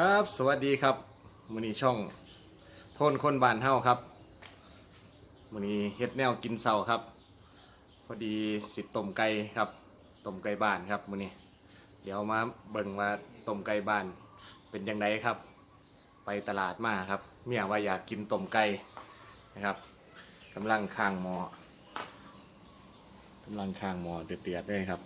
ครับ สวัสดีครับมือนี้ช่องโทนคนบานเฮาครับมือนี้เฮ็ดแนวกินเสาครับ พอดีสิต้มไก่ครับต้มไก่บานครับมือนี้ เดี๋ยวมาเบิ่งว่าต้มไก่บานเป็นยังไงครับ ไปตลาดมาครับ เมียว่าอยากกินต้มไก่นะครับกำลังข้างหมอกำลังข้างหมอเดือดๆเลยครับ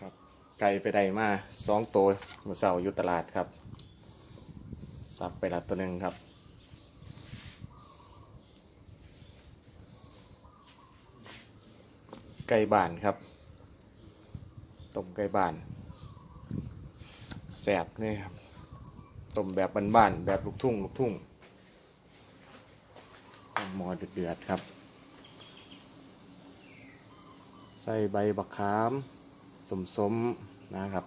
ครับ ไก่ไปได้มาสองตัวเมื่อเสาร์อยู่ตลาดครับ สับไปละตัวหนึ่งครับ ไก่บ้านครับต้มไก่บ้านแสบนี่ครับต้มแบบบ้านๆแบบลูกทุ่งลูกทุ่งหมอเดือดๆครับ ใส่ใบบักขามสมสม นะครับ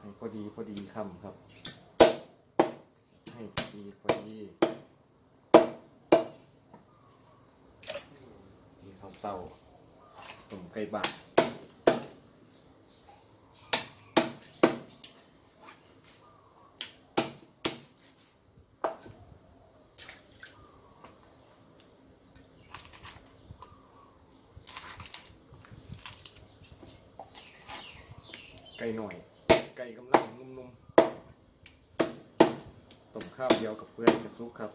ให้พอดีพอดีคำครับ ให้พอดีพอดีนี่ข้าวเศร้าต้มไก่บ้านไก่หน่อย ไก่กำลังนุ่มๆต้มข้าวเดียวกับเพื่อนกระซุกครับ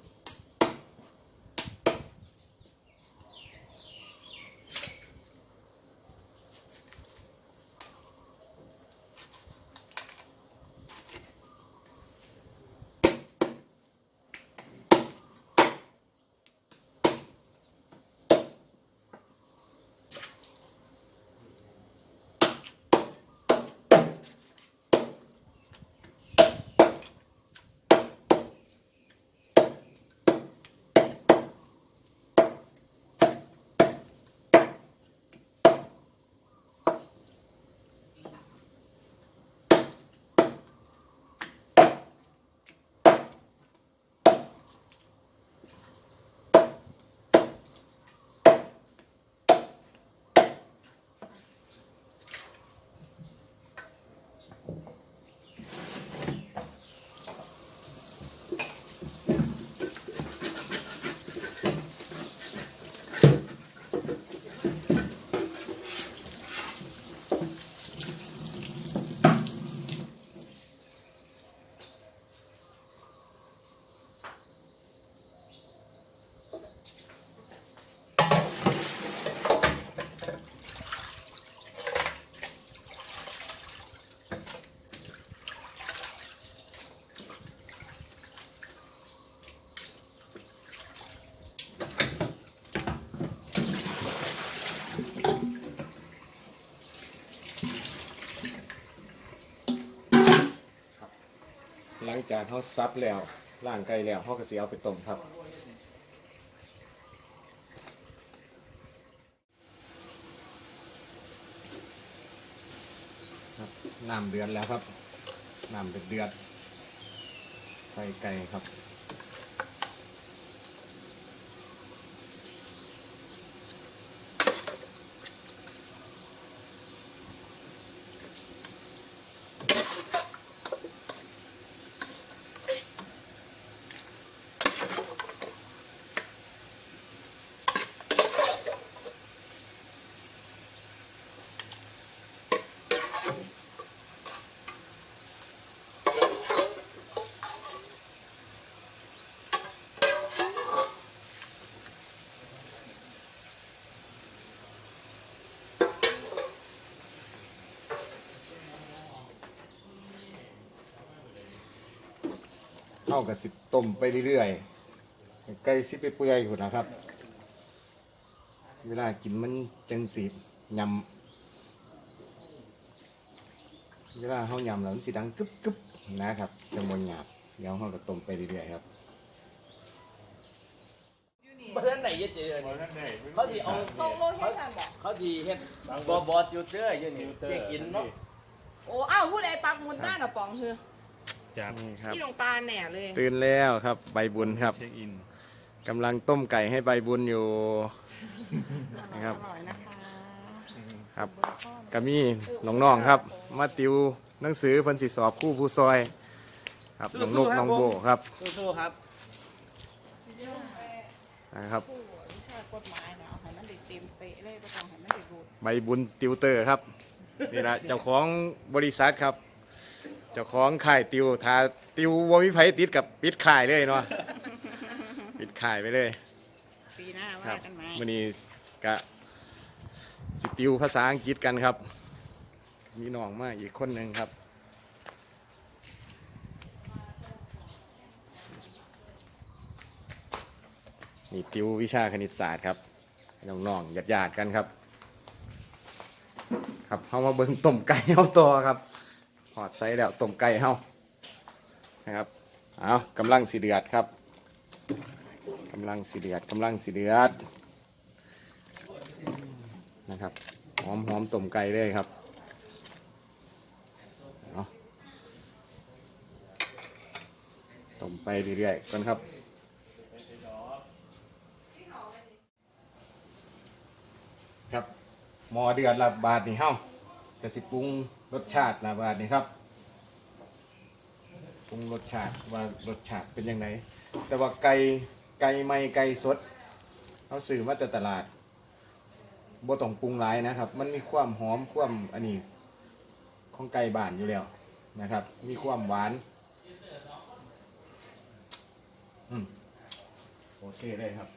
ลังจากเขาซับแล้วล่างไก่แล้วเขาก็สิเอาไปต้มครับ ครับน้ำเดือดแล้วครับน้ำเดือดเดือดใส่ไก่ครับากับสิต้มไปเรื่อยๆไก่สิไปเปื่อยอยู่นะครับ เวลากินมันจังสียำเวลาเขายำแล้วมันสีดังกึบกึบนะครับจะมวนหยาบเดี๋ยวเขาก็ต้มไปเรื่อยๆครับบ้านไหนจะเจอเนี่ยเขาที่เอาส่งโลเคชั่นบอกเขาที่เฮ็ดบอบอจูเตอร์อยืนอยู่เที่กินเนาะโอ้อ้าวพูดไอ้ปักหมุดหน้าหน่ะปองคือ จากนี่ครับพี่ลงตาแหน่เลย ตื่นแล้วครับใบบุญครับเช็คอินกำลังต้มไก่ให้ใบบุญอยู่นะครับ อร่อยนะคะครับก็มีน้องๆครับ มาติวหนังสือเพันสิสอบคู่ผู้ซอย ครับน้องนกน้องโบครับสู้ๆครับ นะครับ ผู้วิชากฎหมายเนี่ยเอาให้มันได้เต็มเป๊ะเลยก็ต้องให้มันได้รูด ใบบุญติวเตอร์ครับ นี่แหละเจ้าของบริษัทครับ เจ้าของค่ายติวทาติวววิไพติดกับปิดค่ายเลยเนาะปิดค่ายไปเลย ปีหน้าครัว่าบกันไหมวันนี้กะสิติวภาษาอังกฤษกันครับ มีน้องมาอีกคนหนึ่งครับ นี่ติววิชาคณิตศาสตร์ครับน้องๆญาติๆกันครับ ครับเฮามาเบิ่งต้มไก่เฮาต่อครับ หอดใส่แล้วต้มไก่เฮานะครับเอากำลังสีเดือดครับกำลังสีเดือดกำลังสีเดือดนะครับหอมหอมต้มไก่เลยครับเอาต้มไปเรื่อยๆก่อนครับครับหมอเดือดละบาทนี่เฮ้าจะสิปรุง รสชาติละบานี่ครับปรุงรสชาติว่ารสชาติเป็นยังไงแต่ว่าไก่ไก่ไม่ไก่สดเขาซื้อมาแต่ตลาดบ่ต้องปรุงหลายนะครับ มันมีความหอมความอันนี้ของไก่บ้านอยู่แล้วนะครับ มีความหวานอืมโอเคเลยครับ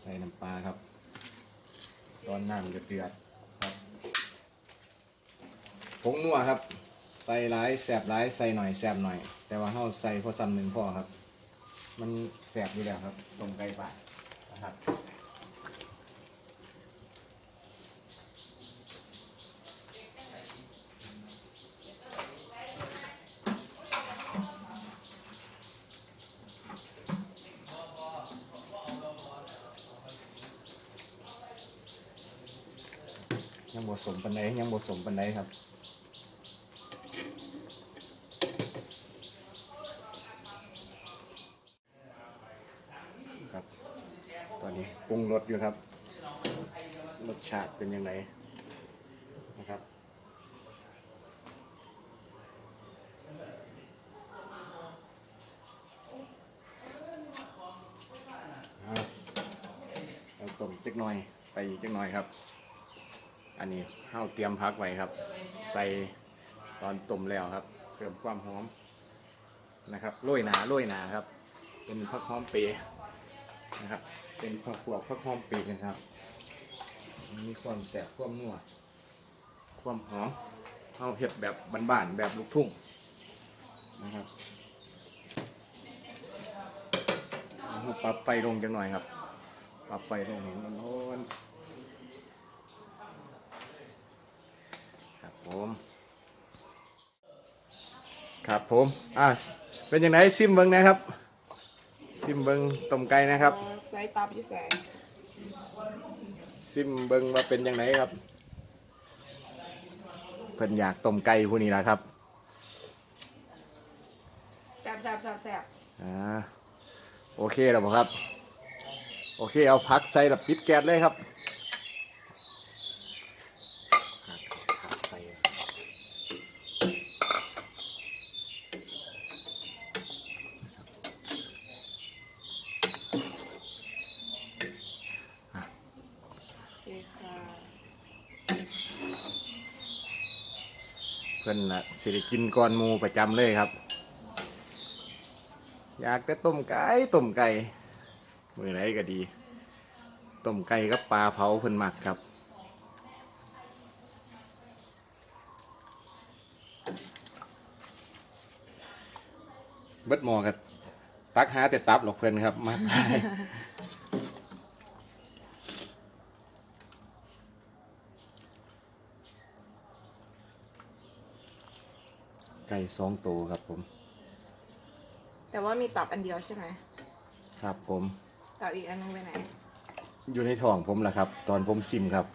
ใส่น้ำปลาครับ ตอนน้ำเดือด ผงนัวครับ ใส่หลายแสบหลายใส่หน่อยแสบหน่อย แต่ว่าเราใส่พอซ้ำหนึ่งพอครับ มันแสบอยู่แล้วครับต้มไก่ป่านะครับยัง บดยังบดสมปันไดครับครับ ตอนนี้ปรุงรสอยู่ครับ รสชาติเป็นยังไงนะครับเอาต้มจักหน่อย ไปอีกจักหน่อยครับ อันนี้ข้าวเตรียมพักไว้ครับ ใส่ตอนต้มแล้วครับเพิ่มความหอมนะครับโรยหนาโรยหนาครับ เป็นผักหอมเปรย์นะครับ เป็นผักพวกผักหอมเปรย์นะครับ มีความแสบความนัวความหอมเอาเห็ดแบบบ้านๆแบบลูกทุ่งนะครับเอาปรับไฟลงจังหน่อยครับ ปรับไฟลงเห็นมันโอ้นครับ ผมครับผมอะเป็นยังไงซิมเบิงนะครับ ซิมเบิงต้มไก่นะครับใส่ตับอยู่ใส่ซิมเบิงว่าเป็นยังไงครับเพิ่นอยากต้มไก่ผู้นี้แหละครับแซ่บแซ่บแซ่บแซ่บอ่าโอเคแล้วบ่ครับ โอเคเอาพักใส่แล้วปิดแก๊สเลยครับพักใส่ โอเคค่ะ เพิ่นน่ะสิได้กินก่อนหมูประจำเลยครับ อยากแต่ต้มไก่ต้มไก่มือไหนก็ดีต้มไก่กับปลาเผาเพิ่นมักครับเบิดหมอกับตักหาแต่ตับหรอกเพื่อนครับมาขาย ไก่สองตัวครับผม แต่ว่ามีตับอันเดียวใช่ไหมครับผม ตับอีกอันนึงไปไหน อยู่ในท้องผมแหละครับ ตอนผมซิมครับ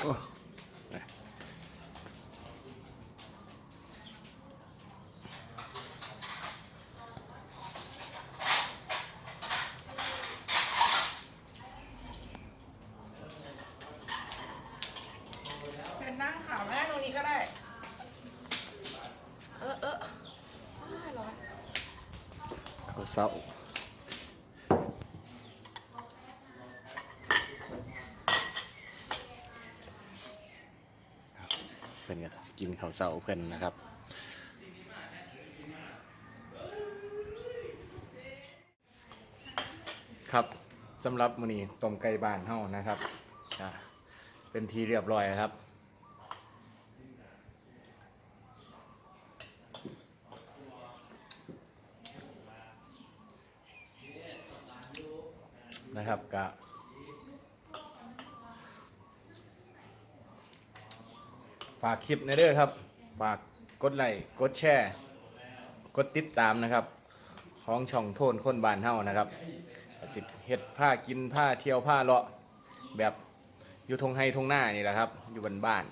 เชิญนั่งข่าวมานั่งตรงนี้ก็ได้ เออเอออ้าวร้อนข้าวเศร้า พื่อนก็กินข้าวเส้าเพื่อนนะครับครับสำหรับมื้อนี้ต้มไก่บ้านเฮานะครับเป็นทีเรียบร้อยนะครับกะฝากคลิปในเด้อครับฝากกดไลค์กดแชร์ กดติดตามนะครับ ของช่องโทนคนบานเฮานะครับสิเห็ดผ้ากินผ้าเที่ยวผ้าเลาะแบบอยู่ทงไฮทงหน้านี่แหละครับ อยู่บนบ้าน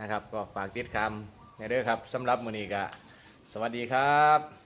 นะครับ ก็ฝากติดตามในเด้อครับสำหรับมือนี้ก็สวัสดีครับ